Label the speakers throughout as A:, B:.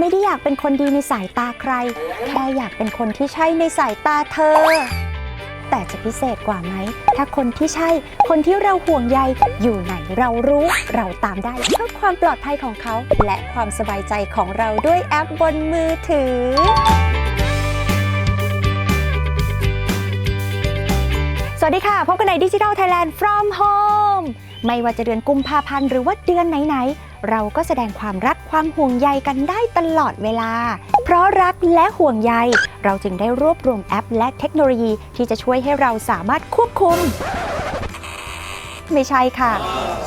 A: ไม่ได้อยากเป็นคนดีในสายตาใคร แค่อยากเป็นคนที่ใช่ในสายตาเธอ แต่จะพิเศษกว่าไหม ถ้าคนที่ใช่ คนที่เราห่วงใย อยู่ไหนเรารู้ เราตามได้เพื่อความปลอดภัยของเขา และความสบายใจของเราด้วยแอปบนมือถือ สวัสดีค่ะ พบกันในดิจิทัลไทยแลนด์ from home ไม่ว่าจะเดือนกุมภาพันธ์หรือว่าเดือนไหนๆ เราก็แสดงความรักความห่วงใยกันได้ตลอดเวลา เพราะรักและห่วงใย เราจึงได้รวบรวมแอปและเทคโนโลยีที่จะช่วยให้เราสามารถควบคุม ไม่ใช่ค่ะ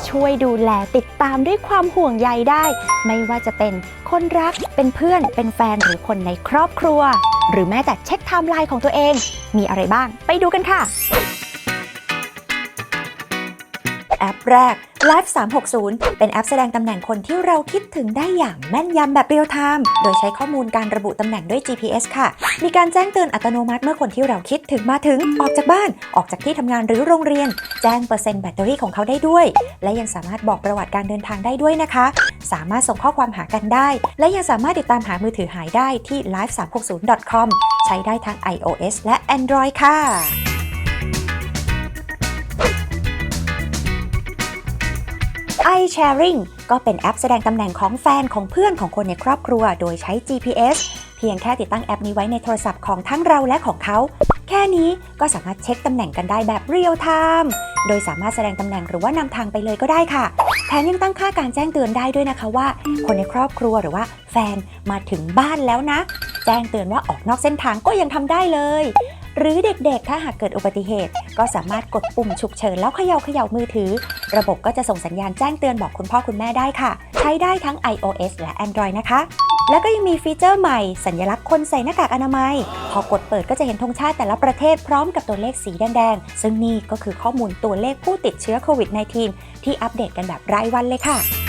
A: ช่วยดูแลติดตามด้วยความห่วงใยได้ ไม่ว่าจะเป็นคนรักเป็นเพื่อน เป็นแฟนหรือคนในครอบครัว หรือแม้แต่เช็คไทม์ไลน์ของตัวเอง มีอะไรบ้าง ไปดูกันค่ะ แรก Live 360 เป็นแอปแสดงตำแหน่งคนที่เราคิดถึงได้อย่างแม่นยำแบบเรียลไทม์โดยใช้ข้อมูลการระบุตำแหน่งด้วย GPS ค่ะ มีการแจ้งเตือนอัตโนมัติเมื่อคนที่เราคิดถึงมาถึง ออกจากบ้าน ออกจากที่ทำงานหรือโรงเรียน แจ้งเปอร์เซ็นต์แบตเตอรี่ของเขาได้ด้วย และยังสามารถบอกประวัติการเดินทางได้ด้วยนะคะ สามารถส่งข้อความหากันได้ และยังสามารถติดตามหามือถือหายได้ที่ live360.com ใช้ได้ทั้ง iOS และ Android ค่ะ iSharing ก็เป็นแอปแสดงตำแหน่งของแฟนของเพื่อนของคนในครอบครัว โดยใช้ GPS เพียงแค่ติดตั้งแอปนี้ไว้ในโทรศัพท์ของทั้งเราและของเขา แค่นี้ก็สามารถเช็คตำแหน่งกันได้แบบเรียลไทม์โดยสามารถแสดงตำแหน่งหรือว่านำทางไปเลยก็ได้ค่ะ แถมยังตั้งค่าการแจ้งเตือนได้ด้วยนะคะว่า คนในครอบครัวหรือว่าแฟนมาถึงบ้านแล้วนะ แจ้งเตือนว่าออกนอกเส้นทางก็ยังทำได้เลย หรือเด็กๆ ถ้าหากเกิดอุบัติเหตุ ก็สามารถกดปุ่มฉุกเฉินแล้วเขย่าเขย่ามือถือ ระบบก็จะส่งสัญญาณแจ้งเตือนบอกคุณพ่อคุณแม่ได้ค่ะ ใช้ได้ทั้ง iOS และ Android นะคะ แล้วก็ยังมีฟีเจอร์ใหม่ สัญลักษณ์คนใส่หน้ากากอนามัย พอกดเปิดก็จะเห็นธงชาติแต่ละประเทศพร้อมกับตัวเลขสีแดงๆ ซึ่งนี่ก็คือข้อมูลตัวเลขผู้ติดเชื้อโควิด -19 ที่อัปเดตกันแบบรายวันเลยค่ะ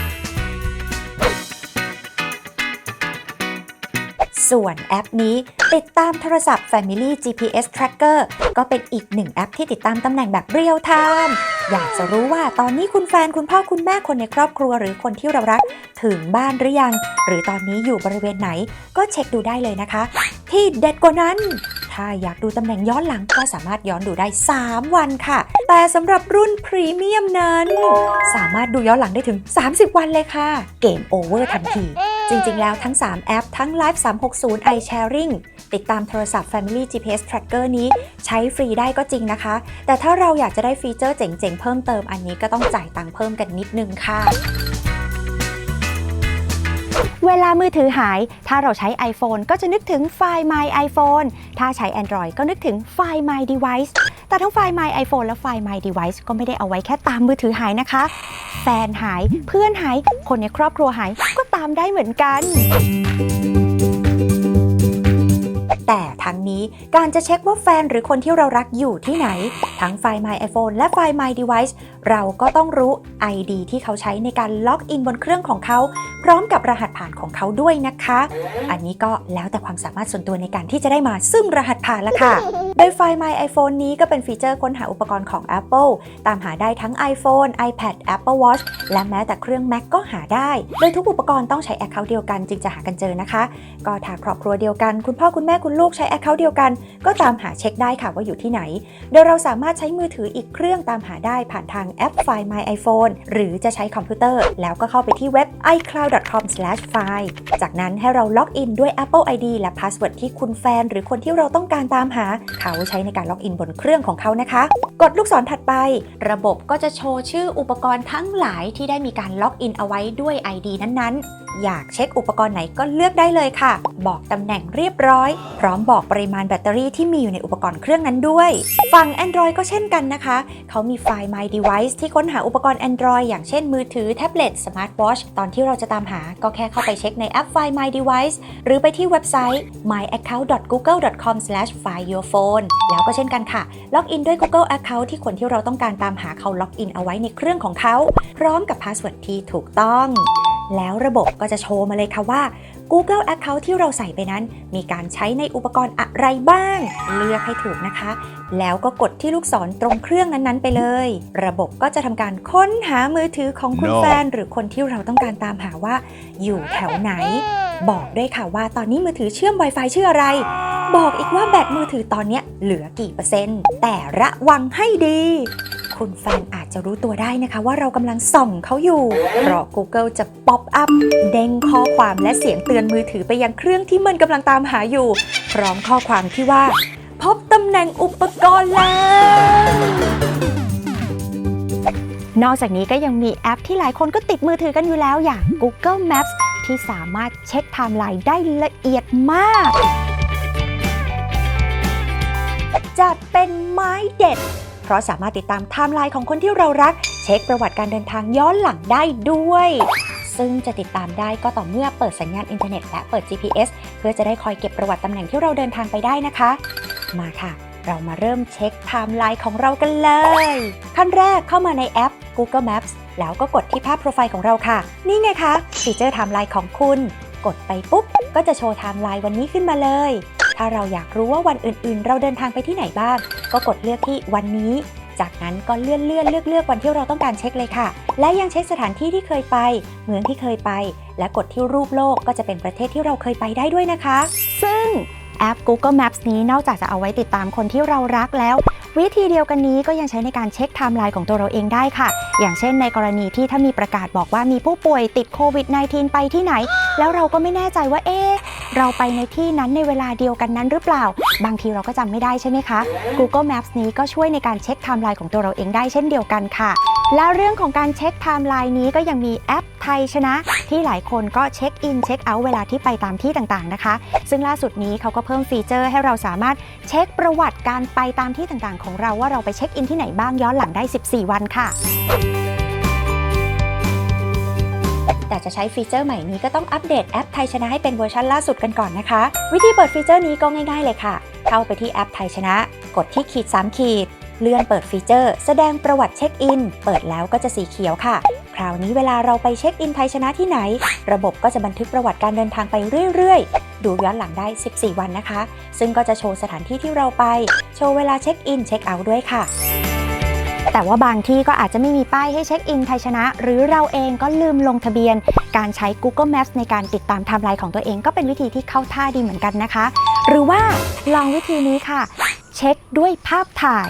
A: ส่วนแอปนี้ติดตามโทรศัพท์ Family GPS Tracker ก็เป็นอีกหนึ่งแอปที่ติดตามตำแหน่งแบบเรียลไทม์อยากจะรู้ว่าตอนนี้คุณแฟนคุณพ่อคุณแม่คนในครอบครัวหรือคนที่เรารักถึงบ้านหรือยัง หรือตอนนี้อยู่บริเวณไหนก็เช็คดูได้เลยนะคะ ที่เด็ดกว่านั้นถ้าอยากดูตำแหน่งย้อนหลังก็สามารถย้อนดูได้ 3 วันค่ะ แต่สำหรับรุ่นพรีเมียมนั้น สามารถดูย้อนหลังได้ถึง 30 วันเลยค่ะ เกมโอเวอร์ทันที จริงๆ แล้วทั้ง 3 แอป ทั้ง Live 360 iSharing ติดตามโทรศัพท์ Family GPS Tracker นี้ใช้ฟรีได้ก็จริงนะคะ แต่ถ้าเราอยากจะได้ฟีเจอร์เจ๋งๆ เพิ่มเติมอันนี้ก็ต้องจ่ายตังค์เพิ่มกันนิดนึงค่ะเวลามือถือหาย ถ้าเราใช้ iPhone ก็จะนึกถึงไฟล์ My iPhone ถ้าใช้ Android ก็นึกถึงไฟล์ My Device แต่ทั้งไฟล์ My iPhone และไฟล์ My Device ก็ไม่ได้เอาไว้แค่ตามมือถือหายนะคะ แฟนหายเพื่อนหาย คนในครอบครัวหายก็ตามได้เหมือนกัน แต่ทั้งนี้การจะเช็คว่าแฟนหรือคนที่เรารักอยู่ที่ไหน ทั้งไฟล์ My iPhone และไฟล์ My Device เราก็ต้องรู้ ID ที่เขาใช้ในการล็อกอินบนเครื่องของเขา พร้อมกับรหัสผ่านของเขาด้วยนะคะ อันนี้ก็แล้วแต่ความสามารถส่วนตัวในการที่จะได้มาซึ่งรหัสผ่านละค่ะโดยไฟล์ My iPhone นี้ก็เป็นฟีเจอร์ค้นหาอุปกรณ์ของ Apple ตามหาได้ทั้ง iPhone, iPad, Apple Watch และแม้แต่เครื่อง Mac ก็หาได้ โดยทุกอุปกรณ์ต้องใช้ Account เดียวกันจึงจะหากันเจอนะคะ ก็ถ้าครอบครัวเดียวกัน คุณพ่อคุณแม่คุณลูกใช้ Account เดียวกัน ก็ตามหาเช็คได้ค่ะว่าอยู่ที่ไหน โดยเราสามารถใช้มือถืออีกเครื่องตามหาได้ผ่านทางแอปไฟล์ My iPhone หรือจะใช้คอมพิวเตอร์ แล้วก็เข้าไปที่เว็บ icloud.com/file จากนั้นให้เราล็อกอินด้วย Apple ID และพาสเวิร์ดที่คุณแฟน หรือคนที่เราต้องการตามหา เขาใช้ในการล็อกอินบนเครื่องของเขานะคะ กดลูกศรถัดไป ระบบก็จะโชว์ชื่ออุปกรณ์ทั้งหลายที่ได้มีการล็อกอินเอาไว้ด้วย ID นั้นๆ อยากเช็คอุปกรณ์ไหนก็เลือกได้เลยค่ะ บอกตำแหน่งเรียบร้อย พร้อมบอกปริมาณแบตเตอรี่ที่มีอยู่ในอุปกรณ์เครื่องนั้นด้วย ฝั่ง Android ก็เช่นกันนะคะ เขามีไฟล์ My Device ที่ค้นหาอุปกรณ์ Android อย่างเช่นมือถือ แท็บเล็ต สมาร์ทวอชตอนที่เราจะตามหาก็แค่เข้าไปเช็คในแอปไฟล์ My Device หรือไปที่เว็บไซต์ myaccount.google.com/fileyourphone แล้วก็เช่นกันค่ะ ล็อกอินด้วย Google Account ที่คนที่เราต้องการตามหาเขาล็อกอินเอาไว้ในเครื่องของเขา พร้อมกับพาสเวิร์ดที่ถูกต้อง แล้วระบบก็จะโชว์มาเลยค่ะว่า Google Account ที่เราใส่ไปนั้น มีการใช้ในอุปกรณ์อะไรบ้าง เลือกให้ถูกนะคะ แล้วก็กดที่ลูกศรตรงเครื่องนั้นๆ ไปเลย ระบบก็จะทำการค้นหามือถือของคุณ
B: No
A: แฟน หรือคนที่เราต้องการตามหาว่า อยู่แถวไหน บอกด้วยค่ะว่าตอนนี้มือถือเชื่อม Wi-Fi ชื่ออะไร บอกอีกว่าแบตมือถือตอนเนี้ยเหลือกี่เปอร์เซ็นต์ แต่ระวังให้ดี คุณแฟนอาจจะรู้ตัวได้นะคะ ว่าเรากำลังส่องเขาอยู่เพราะ Google จะป๊อปอัพเด้งข้อความและเสียงเตือนมือถือไปยังเครื่องที่มันกำลังตามหาอยู่ พร้อมข้อความที่ว่า พบตำแหน่งอุปกรณ์แล้วนอกจากนี้ก็ยังมีแอปที่หลายคนก็ติดมือถือกันอยู่แล้วอย่าง Google Maps ที่สามารถเช็คไทม์ไลน์ได้ละเอียดมาก จัดเป็นไม้เด็ด เพราะสามารถติดตามไทม์ไลน์ของคนที่เรารัก เช็คประวัติการเดินทางย้อนหลังได้ด้วย ซึ่งจะติดตามได้ก็ต่อเมื่อเปิดสัญญาณอินเทอร์เน็ตและเปิด GPS เพื่อจะได้คอยเก็บประวัติตำแหน่งที่เราเดินทางไปได้นะคะ มาค่ะ เรามาเริ่มเช็คไทม์ไลน์ของเรากันเลย ขั้นแรกเข้ามาในแอป Google Maps แล้วก็กดที่ภาพโปรไฟล์ของเราค่ะ นี่ไงคะฟีเจอร์ไทม์ไลน์ของคุณ กดไปปุ๊บ ก็จะโชว์ไทม์ไลน์วันนี้ขึ้นมาเลย ถ้าเราอยากรู้ว่าวันอื่นๆ เราเดินทางไปที่ไหนบ้าง ก็กดเลือกที่วันนี้ จากนั้นก็เลื่อนเลื่อนเลือกเลือกวันที่เราต้องการเช็คเลยค่ะ และยังเช็คสถานที่ที่เคยไป เมืองที่เคยไป และกดที่รูปโลกก็จะเป็นประเทศที่เราเคยไปได้ด้วยนะคะ ซึ่งแอป Google Maps นี้นอกจากจะเอาไว้ติดตามคนที่เรารักแล้ว วิธีเดียวกันนี้ก็ยังใช้ในการเช็คไทม์ไลน์ของตัวเราเองได้ค่ะ อย่างเช่นในกรณีที่ถ้ามีประกาศบอกว่ามีผู้ป่วยติดโควิด -19 ไปที่ไหน แล้วเราก็ไม่แน่ใจว่าเอ๊ะ เราไปในที่นั้นในเวลาเดียวกันนั้นหรือเปล่า บางทีเราก็จำไม่ได้ใช่ไหมคะ Google Maps นี้ก็ช่วยในการเช็คไทม์ไลน์ของตัวเราเองได้เช่นเดียวกันค่ะ แล้วเรื่องของการเช็คไทม์ไลน์นี้ก็ยังมีแอปไทยชนะ ที่หลายคนก็เช็คอินเช็คเอาท์เวลาที่ไปตามที่ต่างๆนะคะ ซึ่งล่าสุดนี้เขาก็เพิ่มฟีเจอร์ให้เราสามารถเช็คประวัติการไปตามที่ต่างๆ ของเราว่าเราไปเช็คอินที่ไหนบ้างย้อนหลังได้ 14 วันค่ะ แต่จะใช้ฟีเจอร์ใหม่นี้ก็ต้องอัปเดตแอปไทยชนะให้เป็นเวอร์ชันล่าสุดกันก่อนนะคะ วิธีเปิดฟีเจอร์นี้ก็ง่ายๆเลยค่ะ เข้าไปที่แอปไทยชนะ กดที่ขีด3ขีด เลื่อนเปิดฟีเจอร์ แสดงประวัติเช็คอิน เปิดแล้วก็จะสีเขียวค่ะ คราวนี้เวลาเราไปเช็คอินไทยชนะที่ไหน ระบบก็จะบันทึกประวัติการเดินทางไปเรื่อยๆ ดูย้อนหลังได้ 14 วันนะคะ ซึ่งก็จะโชว์สถานที่ที่เราไป โชว์เวลาเช็คอินเช็คเอาท์ด้วยค่ะ แต่ว่าบางที่ก็อาจจะไม่มีป้ายให้เช็คอินไทยชนะ หรือเราเองก็ลืมลงทะเบียน การใช้ Google Maps ในการติดตามไทม์ไลน์ของตัวเองก็เป็นวิธีที่เข้าท่าดีเหมือนกันนะคะ หรือว่าลองวิธีนี้ค่ะ เช็คด้วยภาพถ่าย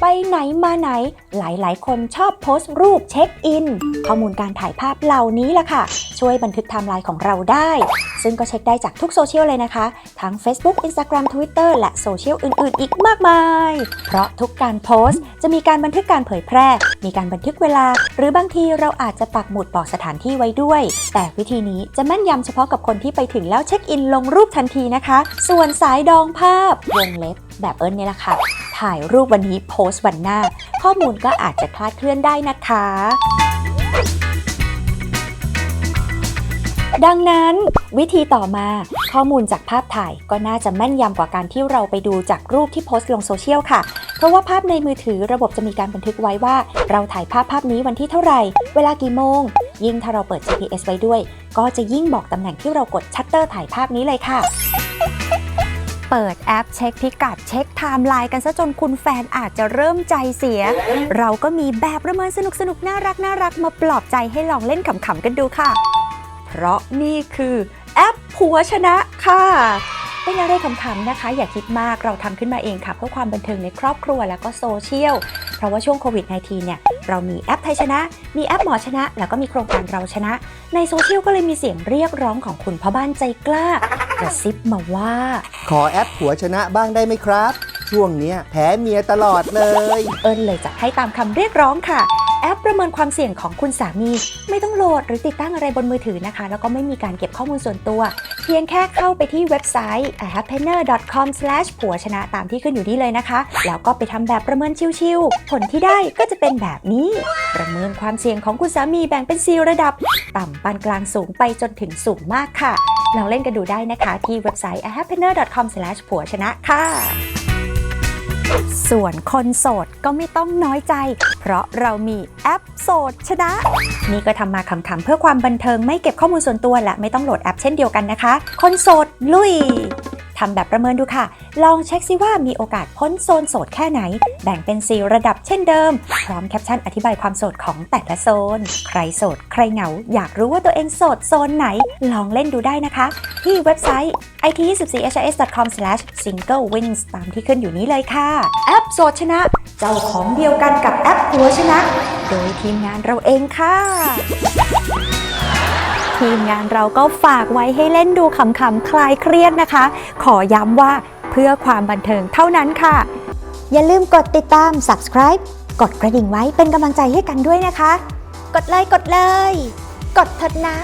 A: ไปไหนมาไหน หลายๆ คนชอบโพสต์รูปเช็คอิน ข้อมูลการถ่ายภาพเหล่านี้ล่ะค่ะ ช่วยบันทึกไทม์ไลน์ของเราได้ ซึ่งก็เช็คได้จากทุกโซเชียลเลยนะคะ ทั้ง Facebook Instagram Twitter และโซเชียลอื่น ๆ อีกมากมาย เพราะทุกการโพสต์ จะมีการบันทึกการเผยแพร่ มีการบันทึกเวลา หรือบางทีเราอาจจะปักหมุดบอกสถานที่ไว้ด้วย แต่วิธีนี้จะแม่นยำเฉพาะกับคนที่ไปถึงแล้วเช็คอินลงรูปทันทีนะคะ ส่วนสายดองภาพวงเล็บแบบเอิญเนี่ยแหละค่ะถ่ายรูปวันนี้โพสต์วันหน้า ข้อมูลก็อาจจะคลาดเคลื่อนได้นะคะ ดังนั้นวิธีต่อมาข้อมูลจากภาพถ่ายก็น่าจะแม่นยำกว่าการที่เราไปดูจากรูปที่โพสต์ลงโซเชียลค่ะ เพราะว่าภาพในมือถือระบบจะมีการบันทึกไว้ว่า เราถ่ายภาพภาพนี้วันที่เท่าไหร่ เวลากี่โมง ยิ่งถ้าเราเปิด GPS ไว้ด้วย ก็จะยิ่งบอกตำแหน่งที่เรากดชัตเตอร์ถ่ายภาพนี้เลยค่ะเปิดแอปเช็คพิกัดเช็คไทม์ไลน์กันซะจนคุณแฟนอาจจะเริ่มใจเสีย เราก็มีแบบประเมินสนุกสนุกๆน่ารักน่ารักมาปลอบใจให้ลองเล่นขำๆกันดูค่ะ เพราะนี่คือแอปผัวชนะค่ะเป็นอะไรขำๆนะคะ อย่าคิดมากเราทำขึ้นมาเองค่ะ เพื่อความบันเทิงในครอบครัวแล้วก็โซเชียล เพราะว่าช่วงโควิด -19 เนี่ย เรามีแอปไทยชนะ มีแอปหมอชนะ แล้วก็มีโครงการเราชนะ ในโซเชียลก็เลยมีเสียงเรียกร้องของคุณพ่อบ้านใจกล้ากระซิบมาว่า
B: ขอแอปผัวชนะบ้างได้ไหมครับ ช่วงเนี้ยแพ้เมียตลอดเลย
A: เอิญเลยจะให้ตามคำเรียกร้องค่ะ แอปประเมินความเสี่ยงของคุณสามี ไม่ต้องโหลดหรือติดตั้งอะไรบนมือถือนะคะ แล้วก็ไม่มีการเก็บข้อมูลส่วนตัว เพียงแค่เข้าไปที่เว็บไซต์ happiner.com ผัวชนะตามที่ขึ้นอยู่นี้เลยนะคะ แล้วก็ไปทำแบบประเมินชิวๆผลที่ได้ก็จะเป็นแบบนี้ ประเมินความเสี่ยงของคุณสามีแบ่งเป็น 4 ระดับ ต่ำปานกลางสูงไปจนถึงสูงมากค่ะลองเล่นกันดูได้นะคะที่เว็บไซต์ happiner.com ผัวชนะค่ะ ส่วนคนโสดก็ไม่ต้องน้อยใจ เพราะเรามีแอปโสดชนะ นี่ก็ทำมาคำๆเพื่อความบันเทิงไม่เก็บข้อมูลส่วนตัวและไม่ต้องโหลดแอปเช่นเดียวกันนะคะ คนโสดลุย ทำแบบประเมินดูค่ะ ลองเช็คซิว่ามีโอกาสพ้นโซนโสดแค่ไหน แบ่งเป็น 4 ระดับเช่นเดิม พร้อมแคปชั่นอธิบายความโสดของแต่ละโซน ใครโสด ใครเหงา อยากรู้ว่าตัวเองโสดโซนไหน ลองเล่นดูได้นะคะ ที่เว็บไซต์ it24hs.com/singlewins ตามที่ขึ้นอยู่นี้เลยค่ะ แอปโสดชนะ เจ้าของเดียวกันกับแอปหัวชนะ โดยทีมงานเราเองค่ะ ทีมงานเราก็ฝากไว้ให้เล่นดูขำๆคลายเครียดนะคะ ขอย้ำว่าเพื่อความบันเทิงเท่านั้นค่ะ อย่าลืมกดติดตาม subscribe กดกระดิ่งไว้เป็นกำลังใจให้กันด้วยนะคะ กดเลยกดเลย กดเถิดนะ